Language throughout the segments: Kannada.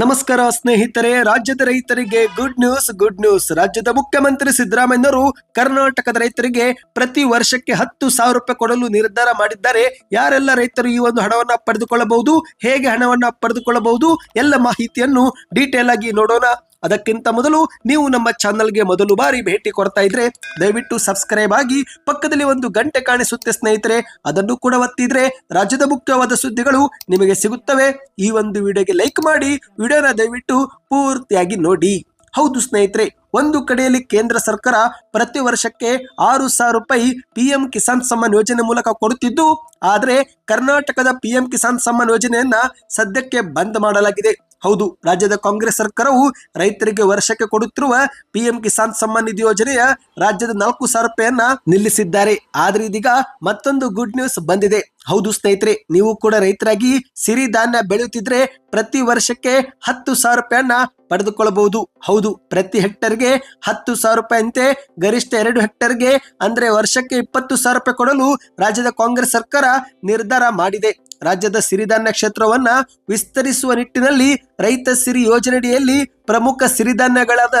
ನಮಸ್ಕಾರ ಸ್ನೇಹಿತರೆ, ರಾಜ್ಯದ ರೈತರಿಗೆ ಗುಡ್ ನ್ಯೂಸ್ ಗುಡ್ ನ್ಯೂಸ್ ರಾಜ್ಯದ ಮುಖ್ಯಮಂತ್ರಿ ಸಿದ್ದರಾಮಯ್ಯನವರು ಕರ್ನಾಟಕದ ರೈತರಿಗೆ ಪ್ರತಿ ವರ್ಷಕ್ಕೆ ಹತ್ತು ಸಾವಿರ ರೂಪಾಯಿ ಕೊಡಲು ನಿರ್ಧಾರ ಮಾಡಿದ್ದಾರೆ. ಯಾರೆಲ್ಲ ರೈತರು ಈ ಒಂದು ಹಣವನ್ನ ಪಡೆದುಕೊಳ್ಳಬಹುದು, ಹೇಗೆ ಹಣವನ್ನ ಪಡೆದುಕೊಳ್ಳಬಹುದು, ಎಲ್ಲ ಮಾಹಿತಿಯನ್ನು ಡೀಟೇಲ್ ಆಗಿ ನೋಡೋಣ. ಅದಕ್ಕಿಂತ ಮೊದಲು ನೀವು ನಮ್ಮ ಚಾನಲ್ಗೆ ಮೊದಲು ಬಾರಿ ಭೇಟಿ ಕೊಡ್ತಾ ಇದ್ರೆ ದಯವಿಟ್ಟು ಸಬ್ಸ್ಕ್ರೈಬ್ ಆಗಿ ಪಕ್ಕದಲ್ಲಿ ಒಂದು ಗಂಟೆ ಕಾಣಿಸುತ್ತೆ ಸ್ನೇಹಿತರೆ, ಅದನ್ನು ಕೂಡ ಒತ್ತಿದ್ರೆ ರಾಜ್ಯದ ಮುಖ್ಯವಾದ ಸುದ್ದಿಗಳು ನಿಮಗೆ ಸಿಗುತ್ತವೆ. ಈ ಒಂದು ವಿಡಿಯೋಗೆ ಲೈಕ್ ಮಾಡಿ, ವಿಡಿಯೋನ ದಯವಿಟ್ಟು ಪೂರ್ತಿಯಾಗಿ ನೋಡಿ. ಹೌದು ಸ್ನೇಹಿತರೆ, ಒಂದು ಕಡೆಯಲ್ಲಿ ಕೇಂದ್ರ ಸರ್ಕಾರ ಪ್ರತಿ ವರ್ಷಕ್ಕೆ ಆರು ಸಾವಿರ ರೂಪಾಯಿ ಪಿಎಂ ಕಿಸಾನ್ ಸಮ್ಮಾನ್ ಯೋಜನೆ ಮೂಲಕ ಕೊಡುತ್ತಿದ್ದು, ಆದರೆ ಕರ್ನಾಟಕದ ಪಿಎಂ ಕಿಸಾನ್ ಸಮ್ಮಾನ್ ಯೋಜನೆಯನ್ನ ಸದ್ಯಕ್ಕೆ ಬಂದ್ ಮಾಡಲಾಗಿದೆ. ಹೌದು, ರಾಜ್ಯದ ಕಾಂಗ್ರೆಸ್ ಸರ್ಕಾರವು ರೈತರಿಗೆ ವರ್ಷಕ್ಕೆ ಕೊಡುತ್ತಿರುವ ಪಿಎಂ ಕಿಸಾನ್ ಸಮ್ಮಾನ್ ನಿಧಿ ಯೋಜನೆಯ ರಾಜ್ಯದ ನಾಲ್ಕು ಸಾವಿರ ರೂಪಾಯಿಯನ್ನ ನಿಲ್ಲಿಸಿದ್ದಾರೆ. ಆದ್ರೆ ಇದೀಗ ಮತ್ತೊಂದು ಗುಡ್ ನ್ಯೂಸ್ ಬಂದಿದೆ. ಹೌದು ಸ್ನೇಹಿತರೆ, ನೀವು ಕೂಡ ರೈತರಾಗಿ ಸಿರಿಧಾನ್ಯ ಬೆಳೆಯುತ್ತಿದ್ರೆ ಪ್ರತಿ ವರ್ಷಕ್ಕೆ ಹತ್ತು ಸಾವಿರ ರೂಪಾಯಿಯನ್ನ ಪಡೆದುಕೊಳ್ಳಬಹುದು. ಹೌದು, ಪ್ರತಿ ಹೆಕ್ಟರ್ಗೆ ಹತ್ತು ಸಾವಿರ ರೂಪಾಯಿ ಗರಿಷ್ಠ ಎರಡು ಹೆಕ್ಟರ್ಗೆ ಅಂದ್ರೆ ವರ್ಷಕ್ಕೆ ಇಪ್ಪತ್ತು ಸಾವಿರ ರೂಪಾಯಿ ಕೊಡಲು ರಾಜ್ಯದ ಕಾಂಗ್ರೆಸ್ ಸರ್ಕಾರ ನಿರ್ಧಾರ ಮಾಡಿದೆ. ರಾಜ್ಯದ ಸಿರಿಧಾನ್ಯ ಕ್ಷೇತ್ರವನ್ನ ವಿಸ್ತರಿಸುವ ನಿಟ್ಟಿನಲ್ಲಿ ರೈತ ಸಿರಿ ಯೋಜನೆಯಡಿಯಲ್ಲಿ ಪ್ರಮುಖ ಸಿರಿಧಾನ್ಯಗಳಾದ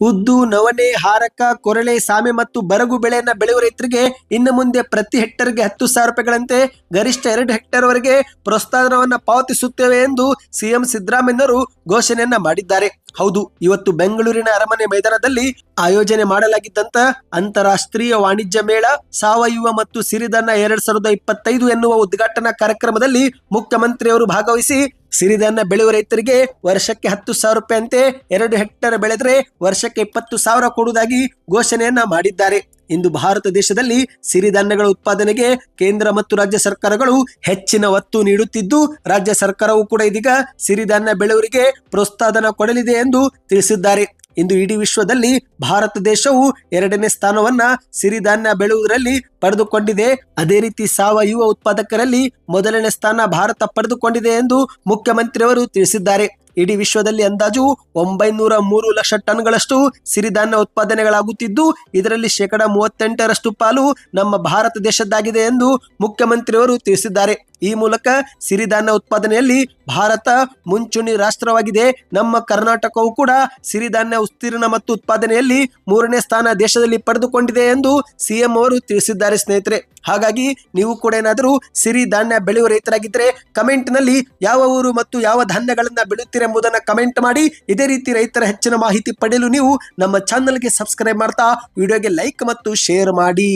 ಉದ್ದು ನವಣೆ, ಹಾರಕ, ಕೊರಳೆ, ಸಾಮೆ ಮತ್ತು ಬರಗು ಬೆಳೆಯನ್ನ ಬೆಳೆಯುವ ರೈತರಿಗೆ ಇನ್ನು ಮುಂದೆ ಪ್ರತಿ ಹೆಕ್ಟರ್ಗೆ ಹತ್ತು ಸಾವಿರ ರೂಪಾಯಿಗಳಂತೆ ಗರಿಷ್ಠ ಎರಡು ಹೆಕ್ಟರ್ ವರೆಗೆ ಪ್ರೋತ್ಸಾಹನವನ್ನ ಪಾವತಿಸುತ್ತೇವೆ ಎಂದು ಸಿಎಂ ಸಿದ್ದರಾಮಯ್ಯನವರು ಘೋಷಣೆಯನ್ನ ಮಾಡಿದ್ದಾರೆ. ಹೌದು, ಇವತ್ತು ಬೆಂಗಳೂರಿನ ಅರಮನೆ ಮೈದಾನದಲ್ಲಿ ಆಯೋಜನೆ ಮಾಡಲಾಗಿದ್ದಂತ ಅಂತಾರಾಷ್ಟ್ರೀಯ ವಾಣಿಜ್ಯ ಮೇಳ ಸಾವಯವ ಮತ್ತು ಸಿರಿಧಾನ್ಯ ಎರಡ್ ಸಾವಿರದ ಇಪ್ಪತ್ತೈದು ಎನ್ನುವ ಉದ್ಘಾಟನಾ ಕಾರ್ಯಕ್ರಮದಲ್ಲಿ ಮುಖ್ಯಮಂತ್ರಿಯವರು ಭಾಗವಹಿಸಿ ಸಿರಿಧಾನ್ಯ ಬೆಳೆಯುವ ರೈತರಿಗೆ ವರ್ಷಕ್ಕೆ ಹತ್ತು ಸಾವಿರ ರೂಪಾಯಿ ಅಂತೆ ಎರಡು ಹೆಕ್ಟೇರ್ ಬೆಳೆದರೆ ವರ್ಷಕ್ಕೆ ಇಪ್ಪತ್ತು ಸಾವಿರ ಕೊಡುವುದಾಗಿ ಘೋಷಣೆಯನ್ನ ಮಾಡಿದ್ದಾರೆ. ಇಂದು ಭಾರತ ದೇಶದಲ್ಲಿ ಸಿರಿಧಾನ್ಯಗಳ ಉತ್ಪಾದನೆಗೆ ಕೇಂದ್ರ ಮತ್ತು ರಾಜ್ಯ ಸರ್ಕಾರಗಳು ಹೆಚ್ಚಿನ ಒತ್ತು ನೀಡುತ್ತಿದ್ದು, ರಾಜ್ಯ ಸರ್ಕಾರವು ಕೂಡ ಇದೀಗ ಸಿರಿಧಾನ್ಯ ಬೆಳೆಯವರಿಗೆ ಪ್ರೋತ್ಸಾಹನ ಕೊಡಲಿದೆ ಎಂದು ತಿಳಿಸಿದ್ದಾರೆ. ಇಂದು ಇಡೀ ವಿಶ್ವದಲ್ಲಿ ಭಾರತ ದೇಶವು ಎರಡನೇ ಸ್ಥಾನವನ್ನ ಸಿರಿಧಾನ್ಯ ಬೆಳೆಯುವುದರಲ್ಲಿ ಪಡೆದುಕೊಂಡಿದೆ. ಅದೇ ರೀತಿ ಸಾವಯವ ಉತ್ಪಾದಕರಲ್ಲಿ ಮೊದಲನೇ ಸ್ಥಾನ ಭಾರತ ಪಡೆದುಕೊಂಡಿದೆ ಎಂದು ಮುಖ್ಯಮಂತ್ರಿಯವರು ತಿಳಿಸಿದ್ದಾರೆ. ಇಡೀ ವಿಶ್ವದಲ್ಲಿ ಅಂದಾಜು ಒಂಬೈನೂರ ಮೂರು ಲಕ್ಷ ಟನ್ಗಳಷ್ಟು ಸಿರಿಧಾನ್ಯ ಉತ್ಪಾದನೆಗಳಾಗುತ್ತಿದ್ದು, ಇದರಲ್ಲಿ ಶೇಕಡಾ ಮೂವತ್ತೆಂಟರಷ್ಟು ಪಾಲು ನಮ್ಮ ಭಾರತ ದೇಶದ್ದಾಗಿದೆ ಎಂದು ಮುಖ್ಯಮಂತ್ರಿಯವರು ತಿಳಿಸಿದ್ದಾರೆ. ಈ ಮೂಲಕ ಸಿರಿಧಾನ್ಯ ಉತ್ಪಾದನೆಯಲ್ಲಿ ಭಾರತ ಮುಂಚೂಣಿ ರಾಷ್ಟ್ರವಾಗಿದೆ. ನಮ್ಮ ಕರ್ನಾಟಕವು ಕೂಡ ಸಿರಿಧಾನ್ಯ ಉತ್ತೀರ್ಣ ಮತ್ತು ಉತ್ಪಾದನೆಯಲ್ಲಿ ಮೂರನೇ ಸ್ಥಾನ ದೇಶದಲ್ಲಿ ಪಡೆದುಕೊಂಡಿದೆ ಎಂದು ಸಿಎಂ ಅವರು ತಿಳಿಸಿದ್ದಾರೆ ಸ್ನೇಹಿತರೆ. ಹಾಗಾಗಿ ನೀವು ಕೂಡ ಏನಾದರೂ ಸಿರಿಧಾನ್ಯ ಬೆಳೆಯುವ ರೈತರಾಗಿದ್ದರೆ ಕಮೆಂಟ್ನಲ್ಲಿ ಯಾವ ಊರು ಮತ್ತು ಯಾವ ಧಾನ್ಯಗಳನ್ನು ಬೆಳೆಯುತ್ತೀರೆಂಬುದನ್ನು ಕಮೆಂಟ್ ಮಾಡಿ. ಇದೇ ರೀತಿ ರೈತರ ಹೆಚ್ಚಿನ ಮಾಹಿತಿ ಪಡೆಯಲು ನೀವು ನಮ್ಮ ಚಾನಲ್ಗೆ ಸಬ್ಸ್ಕ್ರೈಬ್ ಮಾಡ್ತಾ ವಿಡಿಯೋಗೆ ಲೈಕ್ ಮತ್ತು ಶೇರ್ ಮಾಡಿ.